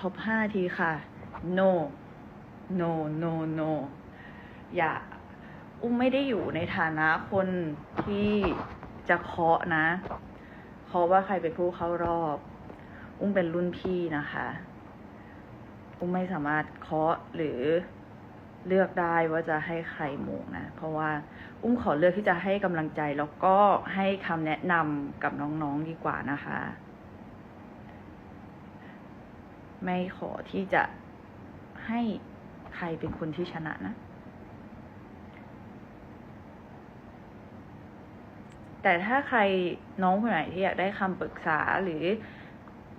ท็อปห้าทีค่ะ no no no no อย่า อุ้มไม่ได้อยู่ในฐานะคนที่จะเคาะนะเคาะว่าใครเป็นผู้เข้ารอบ อุ้มเป็นรุ่นพี่นะคะ อุ้มไม่สามารถเคาะหรือเลือกได้ว่าจะให้ใครโหมงนะ เพราะว่าอุ้มขอเลือกที่จะให้กำลังใจแล้วก็ให้คำแนะนำกับน้องๆดีกว่านะคะ ไม่ขอที่จะให้ใครเป็นคนที่ชนะนะ แต่ถ้าใครน้องคนไหนที่อยากได้คำปรึกษาหรือ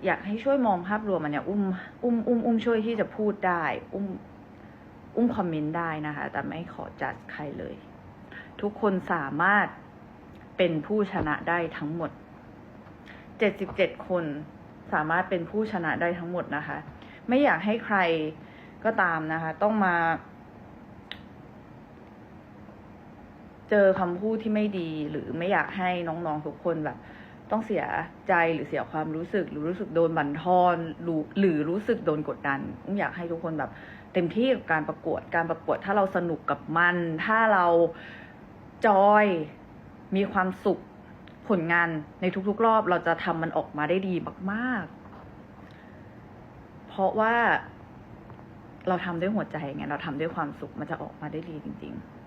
อยากให้ช่วยมองภาพรวมมันเนี่ย อุ้ม อุ้ม อุ้ม อุ้มช่วยที่จะพูดได้ อุ้ม อุ้มคอมเมนต์ได้นะคะ แต่ไม่ขอจัดใครเลย ทุกคนสามารถเป็นผู้ชนะได้ทั้งหมดเจ็ดสิบเจ็ดคน สามารถเป็นผู้ชนะได้ทั้งหมดนะคะ ไม่อยากให้ใครก็ตามนะคะ ต้องมา เจอคำพูดที่ไม่ดีหรือไม่อยากให้น้องๆทุกคนแบบ ต้องเสียใจหรือเสียความรู้สึก หรือรู้สึกโดนบั่นทอนหรือรู้สึกโดนกดดันอุ้มอยากให้ทุกคนแบบ เต็มที่กับการประกวดการประกวด ถ้าเราสนุกกับมัน ถ้าเราจอยมีความสุข ผลงานในทุกๆรอบเราจะทำมันออกมาได้ดีมากๆ เพราะว่าเราทำด้วยหัวใจไงเราทำด้วยความสุขมันจะออกมาได้ดีจริง ๆ